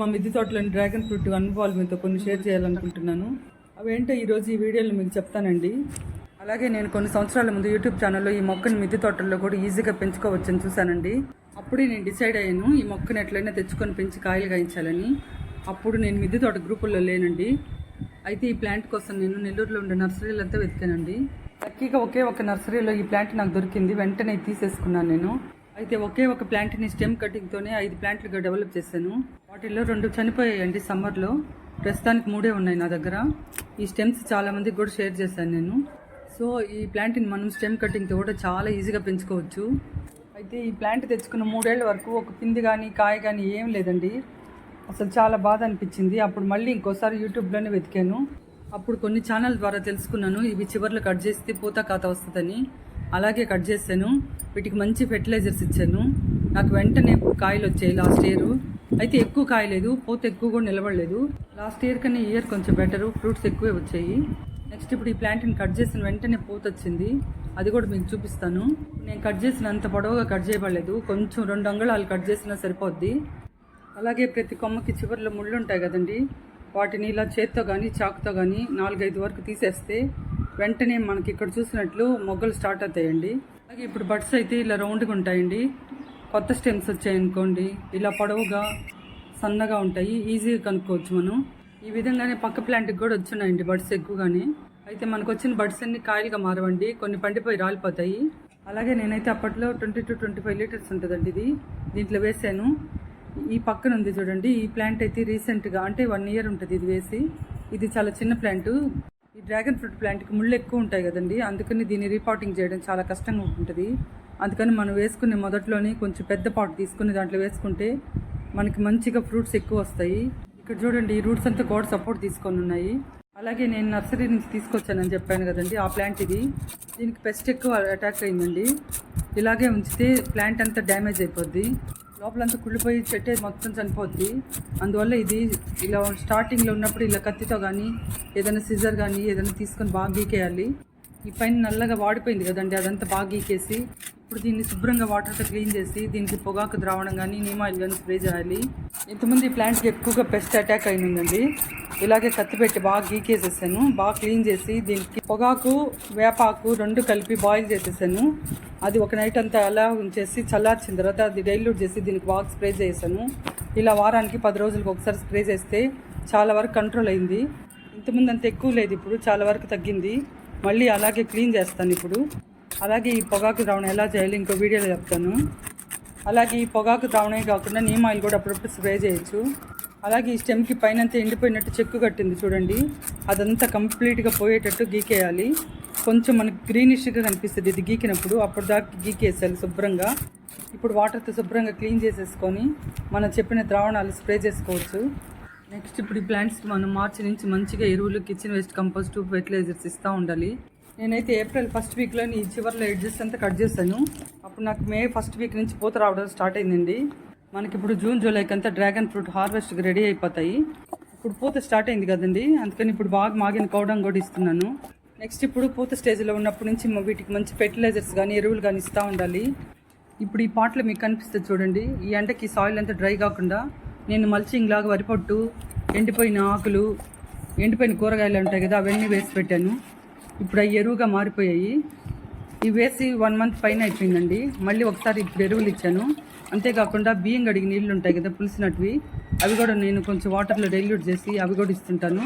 మా మిద్ది తోటలోని డ్రాగన్ ఫ్రూట్ అనుభవాలు మీతో కొన్ని షేర్ చేయాలనుకుంటున్నాను. అవేంటో ఈరోజు ఈ వీడియోలో మీకు చెప్తానండి. అలాగే నేను కొన్ని సంవత్సరాల ముందు యూట్యూబ్ ఛానల్లో ఈ మొక్కని మిద్దె తోటల్లో కూడా ఈజీగా పెంచుకోవచ్చని చూశానండి. అప్పుడే నేను డిసైడ్ అయ్యాను ఈ మొక్కని ఎట్లయినా తెచ్చుకొని పెంచి కాయలు గాయించాలని అప్పుడు నేను మిద్ది తోట గ్రూపుల్లో లేనండి. అయితే ఈ ప్లాంట్ కోసం నేను నెల్లూరులో ఉండే నర్సరీలంతా వెతికానండి. లక్కీగా ఒకే ఒక నర్సరీలో ఈ ప్లాంట్ నాకు దొరికింది వెంటనే తీసేసుకున్నాను నేను. అయితే ఒకే ఒక ప్లాంట్ని స్టెమ్ కటింగ్తోనే ఐదు ప్లాంట్లుగా డెవలప్ చేశాను. వాటిల్లో రెండు చనిపోయాయండి సమ్మర్లో. ప్రస్తుతానికి మూడే ఉన్నాయి నా దగ్గర. ఈ స్టెమ్స్ చాలా మందికి కూడా షేర్ చేశాను నేను. సో ఈ ప్లాంట్ని మనం స్టెమ్ కటింగ్తో కూడా చాలా ఈజీగా పెంచుకోవచ్చు. అయితే ఈ ప్లాంట్ తెచ్చుకున్న మూడేళ్ళ వరకు ఒక పిండి కానీ కాయ కానీ ఏం లేదండి. అసలు చాలా బాధ అనిపించింది. అప్పుడు మళ్ళీ ఇంకోసారి యూట్యూబ్లోనే వెతికాను. అప్పుడు కొన్ని ఛానల్ ద్వారా తెలుసుకున్నాను. ఇవి చివర్లో కట్ చేస్తే పూత ఖాతా వస్తుందని. అలాగే కట్ చేశాను. వీటికి మంచి ఫెర్టిలైజర్స్ ఇచ్చాను. నాకు వెంటనే కాయలు వచ్చాయి లాస్ట్ ఇయర్ అయితే ఎక్కువ కాయలేదు. పూత ఎక్కువ కూడా నిలబడలేదు. లాస్ట్ ఇయర్ కన్నా ఈ ఇయర్ కొంచెం బెటర్ ఫ్రూట్స్ ఎక్కువే వచ్చాయి. నెక్స్ట్ ఇప్పుడు ఈ ప్లాంట్ని కట్ చేసిన వెంటనే పూత వచ్చింది. అది కూడా మీకు చూపిస్తాను. నేను కట్ చేసిన అంత పొడవుగా కట్ చేయబడలేదు. కొంచెం రెండు అంగుళాలు కట్ చేసినా సరిపోద్ది. అలాగే ప్రతి కొమ్మకి చివరిలో ముళ్ళు ఉంటాయి కదండి. వాటిని ఇలా చేత్తో కానీ చాకుతో కానీ నాలుగైదు వరకు తీసేస్తే వెంటనే మనకి ఇక్కడ చూసినట్లు మొగ్గలు స్టార్ట్ అవుతాయండి. అలాగే ఇప్పుడు బడ్స్ అయితే ఇలా రౌండ్గా ఉంటాయండి. కొత్త స్టెమ్స్ వచ్చాయనుకోండి ఇలా పొడవుగా సన్నగా ఉంటాయి. ఈజీగా కనుక్కోవచ్చు మనం. ఈ విధంగానే పక్క ప్లాంట్కి కూడా వచ్చున్నాయండి బడ్స్ ఎక్కువగానే. అయితే మనకు వచ్చిన బడ్స్ అన్ని కాయలుగా మారవండి. కొన్ని పండిపోయి రాలిపోతాయి. అలాగే నేనైతే అప్పట్లో twenty two twenty five litres ఉంటుందండి ఇది. దీంట్లో వేసాను ఈ పక్కన ఉంది చూడండి. ఈ ప్లాంట్ అయితే రీసెంట్గా అంటే వన్ ఇయర్ ఉంటుంది ఇది వేసి. ఇది చాలా చిన్న ప్లాంట్. డ్రాగన్ ఫ్రూట్ ప్లాంట్కి ముళ్ళు ఎక్కువ ఉంటాయి కదండి. అందుకని దీన్ని రీపాటింగ్ చేయడం చాలా కష్టంగా ఉంటుంది. అందుకని మనం వేసుకునే మొదట్లోనే కొంచెం పెద్ద పాట్ తీసుకుని దాంట్లో వేసుకుంటే మనకి మంచిగా ఫ్రూట్స్ ఎక్కువ వస్తాయి. ఇక్కడ చూడండి ఈ రూట్స్ అంతా గోడ సపోర్ట్ తీసుకొని ఉన్నాయి. అలాగే నేను నర్సరీ నుంచి తీసుకొచ్చానని చెప్పాను కదండి ఆ ప్లాంట్ ఇది. దీనికి పెస్ట్ ఎక్కువ అటాక్ అయిందండి. ఇలాగే ఉంచితే ప్లాంట్ అంతా డ్యామేజ్ అయిపోద్ది. లోపలంతా కుళ్ళిపోయి చెట్టు మొత్తం చనిపోద్ది. అందువల్ల ఇది ఇలా స్టార్టింగ్లో ఉన్నప్పుడు ఇలా కత్తితో కానీ ఏదైనా సిజర్ కానీ ఏదైనా తీసుకొని బాగా గీకేయాలి. ఈ పైన నల్లగా వాడిపోయింది కదండి అదంతా బాగా గీకేసి ఇప్పుడు దీన్ని శుభ్రంగా వాటర్తో క్లీన్ చేసి దీనికి పొగాకు ద్రావణం కానీ నీమ్ ఆయిల్ కానీ స్ప్రే చేయాలి. ఇంతమంది ప్లాంట్కి ఎక్కువగా పెస్ట్ అటాక్ అయినందండి. ఇలాగే కత్తి పెట్టి బాగా గీకేసేసాను. బాగా క్లీన్ చేసి దీనికి పొగాకు వేపాకు రెండు కలిపి బాయిల్ చేసేసాను. అది ఒక నైట్ అంతా అలా ఉంచేసి చల్లార్చిన తర్వాత అది డైల్యూట్ చేసి దీనికి బాగా స్ప్రే చేశాను ఇలా వారానికి పది రోజులకు ఒకసారి స్ప్రే చేస్తే చాలా వరకు కంట్రోల్ అయింది. ఇంతకుముందు అంత ఎక్కువ లేదు ఇప్పుడు చాలా వరకు తగ్గింది. మళ్ళీ అలాగే క్లీన్ చేస్తాను ఇప్పుడు. అలాగే ఈ పొగాకు ద్రావణం ఎలా చేయాలి ఇంకో వీడియోలో చెప్తాను. అలాగే ఈ పొగాకు ద్రావణమే కాకుండా నీమ్ ఆయిల్ కూడా అప్పుడప్పుడు స్ప్రే చేయొచ్చు. అలాగే ఈ స్టెమ్కి పైనంతా ఎండిపోయినట్టు చెక్కు కట్టింది చూడండి. అదంతా కంప్లీట్గా పోయేటట్టు గీకేయాలి. కొంచెం మనకి గ్రీనిష్గా కనిపిస్తుంది. ఇది గీకినప్పుడు అప్పుడు దాకా గీకేసాలి శుభ్రంగా. ఇప్పుడు వాటర్తో శుభ్రంగా క్లీన్ చేసేసుకొని మనం చెప్పిన ద్రావణాలు స్ప్రే చేసుకోవచ్చు. నెక్స్ట్ ఇప్పుడు ఈ ప్లాంట్స్కి మనం మార్చి నుంచి మంచిగా ఎరువులు కిచెన్ వేస్ట్ కంపోస్ట్ ఫెర్టిలైజర్స్ ఇస్తూ ఉండాలి. నేనైతే ఏప్రిల్ ఫస్ట్ వీక్లో ఈ చివరిలో ఎడ్జెస్ అంతా కట్ చేశాను. అప్పుడు నాకు మే ఫస్ట్ వీక్ నుంచి పూత రావడం స్టార్ట్ అయిందండి. మనకి ఇప్పుడు జూన్ జూలైకి అంతా డ్రాగన్ ఫ్రూట్ హార్వెస్ట్కి రెడీ అయిపోతాయి. ఇప్పుడు పూత స్టార్ట్ అయింది కదండి. అందుకని ఇప్పుడు బాగా మాగిన కౌడం కూడా ఇస్తున్నాను. నెక్స్ట్ ఇప్పుడు పూత స్టేజ్లో ఉన్నప్పటి నుంచి వీటికి మంచి ఫెర్టిలైజర్స్ కానీ ఎరువులు కానీ ఇస్తూ ఉండాలి. ఇప్పుడు ఈ పాటలో మీకు కనిపిస్తుంది చూడండి. ఈ ఎండకి సాయిల్ అంతా డ్రై కాకుండా నేను మల్చింగ్ లాగా వరిపొట్టు ఎండిపోయిన ఆకులు ఎండిపోయిన కూరగాయలు ఉంటాయి కదా అవన్నీ వేసి పెట్టాను. ఇప్పుడు అవి ఎరువుగా మారిపోయాయి. ఇవి వేసి వన్ మంత్ పైన అయిపోయిందండి. మళ్ళీ ఒకసారి ఇప్పుడు ఎరువులు ఇచ్చాను. అంతేకాకుండా బియ్యం గడిగి నీళ్ళు ఉంటాయి కదా పులిసినటివి. అవి కూడా నేను కొంచెం వాటర్లో డైల్యూట్ చేసి అవి కూడా ఇస్తుంటాను.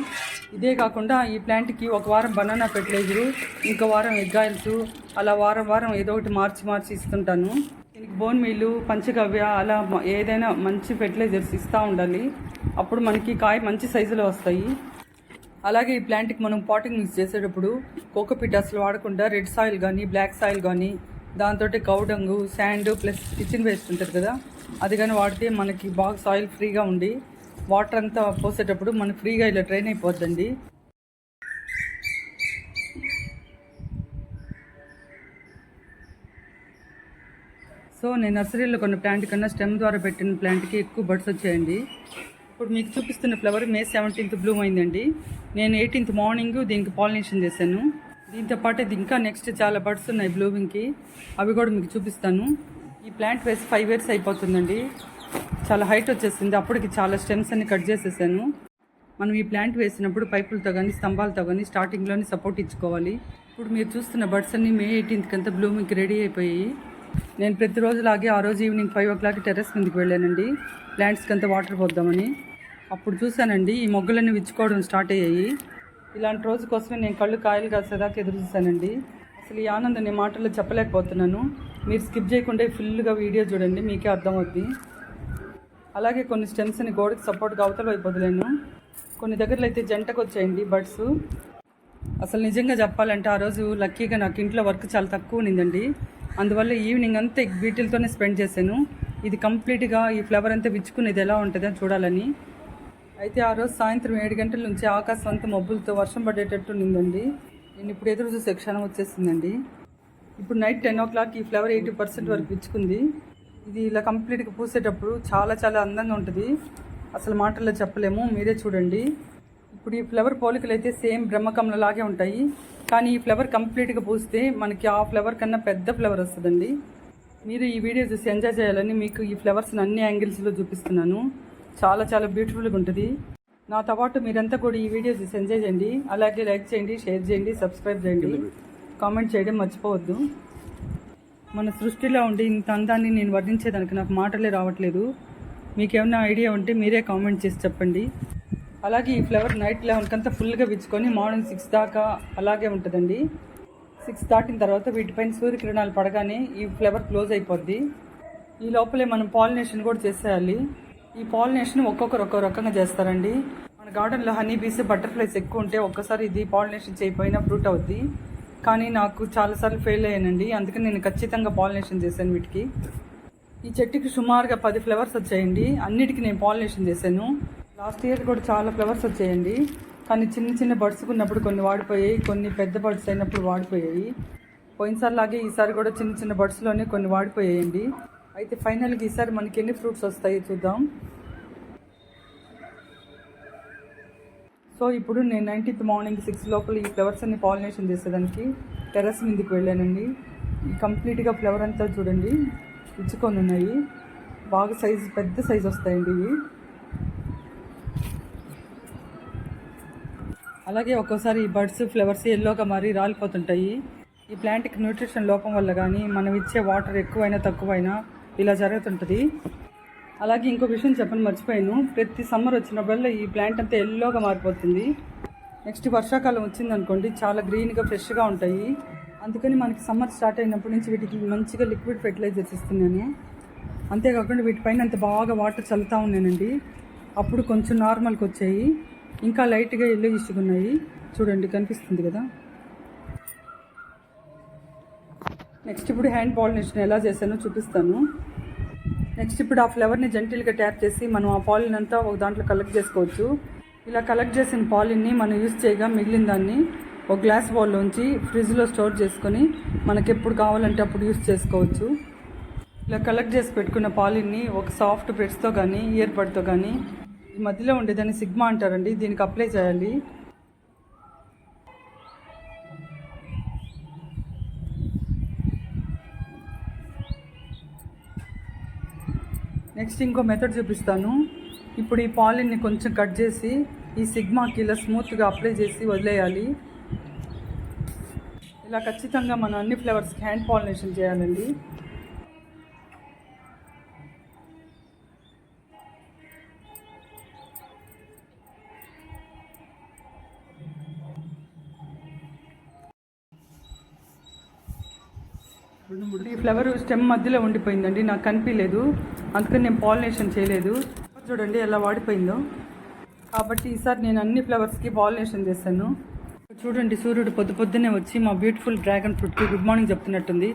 ఇదే కాకుండా ఈ ప్లాంట్కి ఒక వారం బనానా ఫెర్టిలైజరు ఇంకో వారం ఎగ్ ఆయిల్స్ అలా వారం వారం ఏదో ఒకటి మార్చి మార్చి ఇస్తుంటాను. దీనికి బోన్ మీలు పంచగవ్య అలా ఏదైనా మంచి ఫెర్టిలైజర్స్ ఇస్తూ ఉండాలి. అప్పుడు మనకి కాయ మంచి సైజులో వస్తాయి. అలాగే ఈ ప్లాంట్కి మనం పాటింగ్ మిక్స్ చేసేటప్పుడు కోకోపిట్ అసలు వాడకుండా రెడ్ సాయిల్ కానీ బ్లాక్ సాయిల్ కానీ దాంతో కౌడంగు శాండ్ ప్లస్ కిచెన్ వేస్ట్ ఉంటుంది కదా అది కానీ వాడితే మనకి బాగా సాయిల్ ఫ్రీగా ఉండి వాటర్ అంతా పోసేటప్పుడు మనకి ఫ్రీగా ఇలా ట్రైన్ అయిపోద్దండి. సో నేను నర్సరీలో కొన్ని ప్లాంట్ కన్నా స్టెమ్ ద్వారా పెట్టిన ప్లాంట్కి ఎక్కువ బడ్స్ వచ్చాయండి. ఇప్పుడు మీకు చూపిస్తున్న ఫ్లవర్ మే సెవెంటీన్త్ బ్లూమ్ అయిందండి. నేను ఎయిటీన్త్ మార్నింగ్ దీనికి పాలినేషన్ చేశాను. దీంతో పాటు ఇది ఇంకా నెక్స్ట్ చాలా బడ్స్ ఉన్నాయి బ్లూమింగ్కి అవి కూడా మీకు చూపిస్తాను. ఈ ప్లాంట్ వేసి ఫైవ్ ఇయర్స్ అయిపోతుందండి. చాలా హైట్ వచ్చేసింది. అప్పటికి చాలా స్టెమ్స్ అన్ని కట్ చేసేసాను. మనం ఈ ప్లాంట్ వేసినప్పుడు పైపులతో కానీ స్తంభాలతో కానీ స్టార్టింగ్లోనే సపోర్ట్ ఇచ్చుకోవాలి. ఇప్పుడు మీరు చూస్తున్న బర్డ్స్ అన్ని మే ఎయిటీన్త్కి అంతా బ్లూమింగ్కి రెడీ అయిపోయి నేను ప్రతిరోజు లాగే ఆ రోజు evening five o'clock terrace మీదకి వెళ్ళానండి. ప్లాంట్స్కి అంతా వాటర్ పోద్దామని. అప్పుడు చూశానండి ఈ మొగ్గలన్నీ విచ్చుకోవడం స్టార్ట్ అయ్యాయి. ఇలాంటి రోజు కోసమే నేను కళ్ళు కాయలు కాసేదాకా ఎదురు చూశానండి. అసలు ఈ ఆనందం నేను మాటల్లో చెప్పలేకపోతున్నాను. మీరు స్కిప్ చేయకుండా ఫుల్గా వీడియో చూడండి మీకే అర్థమవుద్ది. అలాగే కొన్ని స్టెమ్స్ని గోడకి సపోర్ట్గా అవతల వైపు వదిలేను. కొన్ని దగ్గరలో అయితే జంటకు వచ్చాయండి బర్డ్స్. అసలు నిజంగా చెప్పాలంటే ఆ రోజు లక్కీగా నాకు ఇంట్లో వర్క్ చాలా తక్కువ ఉన్నిందండి. అందువల్ల ఈవినింగ్ అంతా వీటిలతోనే స్పెండ్ చేశాను. ఇది కంప్లీట్గా ఈ ఫ్లవర్ అంతా విచ్చుకునేది ఎలా ఉంటుందో చూడాలని. అయితే ఆ రోజు సాయంత్రం ఏడు గంటల నుంచి ఆకాశం అంతా మబ్బులతో వర్షం పడేటట్టు ఉన్నిందండి నేను ఇప్పుడు ఎదురు చూసే క్షణం వచ్చేసిందండి. ఇప్పుడు నైట్ టెన్ ఓ క్లాక్ ఈ ఫ్లవర్ ఎయిటీ పర్సెంట్ వరకు ఇచ్చుకుంది ఇది ఇలా కంప్లీట్గా పూసేటప్పుడు చాలా చాలా అందంగా ఉంటుంది. అసలు మాటల్లో చెప్పలేము మీరే చూడండి. ఇప్పుడు ఈ ఫ్లవర్ పోలికలు అయితే సేమ్ బ్రహ్మకమల లాగే ఉంటాయి. కానీ ఈ ఫ్లవర్ కంప్లీట్గా పూస్తే మనకి ఆ ఫ్లవర్ కన్నా పెద్ద ఫ్లవర్ వస్తుందండి. మీరు ఈ వీడియో చూసి ఎంజాయ్ చేయాలని మీకు ఈ ఫ్లవర్స్ని అన్ని యాంగిల్స్లో చూపిస్తున్నాను. చాలా చాలా బ్యూటిఫుల్గా ఉంటుంది. నాతో పాటు మీరంతా కూడా ఈ వీడియో చూసి ఎంజాయ్ చేయండి. అలాగే లైక్ చేయండి షేర్ చేయండి సబ్స్క్రైబ్ చేయండి. కామెంట్ చేయడం మర్చిపోవద్దు. మన సృష్టిలో ఉండి ఇంత అందాన్ని నేను వర్ణించేదానికి నాకు మాటలే రావట్లేదు. మీకేమైనా ఐడియా ఉంటే మీరే కామెంట్ చేసి చెప్పండి. అలాగే ఈ ఫ్లవర్ నైట్ లెవెన్కి అంతా ఫుల్గా విచ్చుకొని మార్నింగ్ సిక్స్ దాకా అలాగే ఉంటుందండి. సిక్స్ దాటిన తర్వాత వీటిపైన సూర్యకిరణాలు పడగానే ఈ ఫ్లవర్ క్లోజ్ అయిపోద్ది. ఈ లోపలే మనం పాలినేషన్ కూడా చేసేయాలి. ఈ పాలినేషన్ ఒక్కొక్కరు ఒక్కో రకంగా చేస్తారండి. మన గార్డెన్లో హనీ బీస్ బటర్ఫ్లైస్ ఎక్కువ ఉంటే ఒక్కసారి ఇది పాలినేషన్ చేయకపోయినా ఫ్రూట్ అవుద్ది. కానీ నాకు చాలాసార్లు ఫెయిల్ అయ్యానండి. అందుకని నేను ఖచ్చితంగా పాలినేషన్ చేశాను వీటికి. ఈ చెట్టుకి సుమారుగా పది ఫ్లవర్స్ వచ్చాయండి. అన్నిటికీ నేను పాలినేషన్ చేశాను. లాస్ట్ ఇయర్ కూడా చాలా ఫ్లవర్స్ వచ్చాయండి. కానీ చిన్న చిన్న బర్డ్స్ ఉన్నప్పుడు కొన్ని వాడిపోయాయి. కొన్ని పెద్ద బర్డ్స్ అయినప్పుడు వాడిపోయాయి. పోయినసారి లాగే ఈసారి కూడా చిన్న చిన్న బర్డ్స్లోనే కొన్ని వాడిపోయాయండి. అయితే ఫైనల్గా ఈసారి మనకి ఎన్ని ఫ్రూట్స్ వస్తాయి చూద్దాం. సో ఇప్పుడు నేను నైన్టీన్త్ మార్నింగ్ సిక్స్ లోపల ఈ ఫ్లవర్స్ అన్ని పాలినేషన్ చేసేదానికి టెర్రస్ మీదకి వెళ్ళానండి. కంప్లీట్గా ఫ్లవర్ అంతా చూడండి ఇచ్చుకొని ఉన్నాయి. బాగా సైజు పెద్ద సైజు వస్తాయండి ఇవి. అలాగే ఒక్కోసారి ఈ బర్డ్స్ ఫ్లవర్స్ ఎల్లోగా మరి రాలిపోతుంటాయి. ఈ ప్లాంట్కి న్యూట్రిషన్ లోపం వల్ల కానీ మనం ఇచ్చే వాటర్ ఎక్కువైనా తక్కువైనా ఇలా జరుగుతుంటుంది. అలాగే ఇంకో విషయం చెప్పని మర్చిపోయాను. ప్రతి సమ్మర్ వచ్చినప్పుడల్లా ఈ ప్లాంట్ అంతా ఎల్లోగా మారిపోతుంది. నెక్స్ట్ వర్షాకాలం వచ్చిందనుకోండి చాలా గ్రీన్గా ఫ్రెష్గా ఉంటాయి. అందుకని మనకి సమ్మర్ స్టార్ట్ అయినప్పటి నుంచి వీటికి మంచిగా లిక్విడ్ ఫెర్టిలైజర్స్ ఇస్తున్నాను. అంతేకాకుండా వీటిపైన అంత బాగా వాటర్ చల్లుతూ ఉన్నానండి. అప్పుడు కొంచెం నార్మల్కి వచ్చాయి. ఇంకా లైట్గా ఎల్లో ఇసుకున్నాయి చూడండి కనిపిస్తుంది కదా. నెక్స్ట్ ఇప్పుడు హ్యాండ్ పాలినేషన్ ఎలా చేశానో చూపిస్తాను. నెక్స్ట్ ఇప్పుడు ఆ ఫ్లవర్ని జెంటిల్గా ట్యాప్ చేసి మనం ఆ పాలిన్ అంతా ఒక దాంట్లో కలెక్ట్ చేసుకోవచ్చు. ఇలా కలెక్ట్ చేసిన పాలిన్ని మనం యూస్ చేయగా మిగిలిన దాన్ని ఒక గ్లాస్ బౌల్లోంచి ఫ్రిడ్జ్లో స్టోర్ చేసుకొని మనకి ఎప్పుడు కావాలంటే అప్పుడు యూస్ చేసుకోవచ్చు. ఇలా కలెక్ట్ చేసి పెట్టుకున్న పాలిన్ని ఒక సాఫ్ట్ బ్రెడ్స్తో కానీ ఇయర్ బడ్తో కానీ ఈ మధ్యలో ఉండేదాన్ని సిగ్మా అంటారండి దీనికి అప్లై చేయాలి. నెక్స్ట్ ఇంకో మెథడ్ చూపిస్తాను. ఇప్పుడు ఈ పాలిన్ని కొంచెం కట్ చేసి ఈ సిగ్మాకి ఇలా స్మూత్గా అప్లై చేసి వదిలేయాలి. ఇలా ఖచ్చితంగా మనం అన్ని ఫ్లేవర్స్కి హ్యాండ్ పాలినేషన్ చేయాలండి. ఈ ఫ్లవర్ స్టెమ్ మధ్యలో ఉండిపోయిందండి నాకు కనిపించలేదు. అందుకని నేను పాలినేషన్ చేయలేదు. చూడండి ఎలా వాడిపోయిందో. కాబట్టి ఈసారి నేను అన్ని ఫ్లవర్స్కి పాలినేషన్ చేశాను. చూడండి సూర్యుడు పొద్దు పొద్దున్నే వచ్చి మా బ్యూటిఫుల్ డ్రాగన్ ఫ్రూట్కి గుడ్ మార్నింగ్ చెప్తున్నట్టుంది.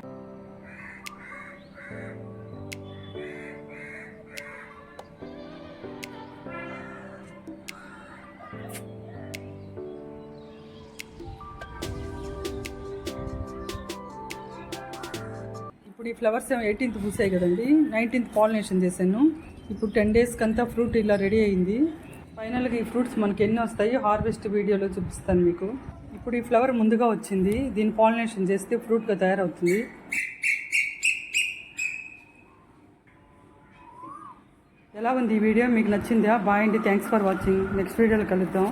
ఇప్పుడు ఈ ఫ్లవర్స్ ఎయిటీన్త్ పూసాయి కదండి. నైన్టీన్త్ పాలినేషన్ చేశాను. ఇప్పుడు టెన్ డేస్కి అంతా ఫ్రూట్ ఇలా రెడీ అయింది. ఫైనల్గా ఈ ఫ్రూట్స్ మనకి ఎన్ని వస్తాయి? హార్వెస్ట్ వీడియోలో చూపిస్తాను మీకు. ఇప్పుడు ఈ ఫ్లవర్ ముందుగా వచ్చింది. దీని పాలినేషన్ చేస్తే ఫ్రూట్గా తయారవుతుంది. ఎలా ఉంది ఈ వీడియో? మీకు నచ్చిందా? బాయ్ అండి. థ్యాంక్స్ ఫర్ వాచింగ్ నెక్స్ట్ వీడియోలో కలుద్దాం.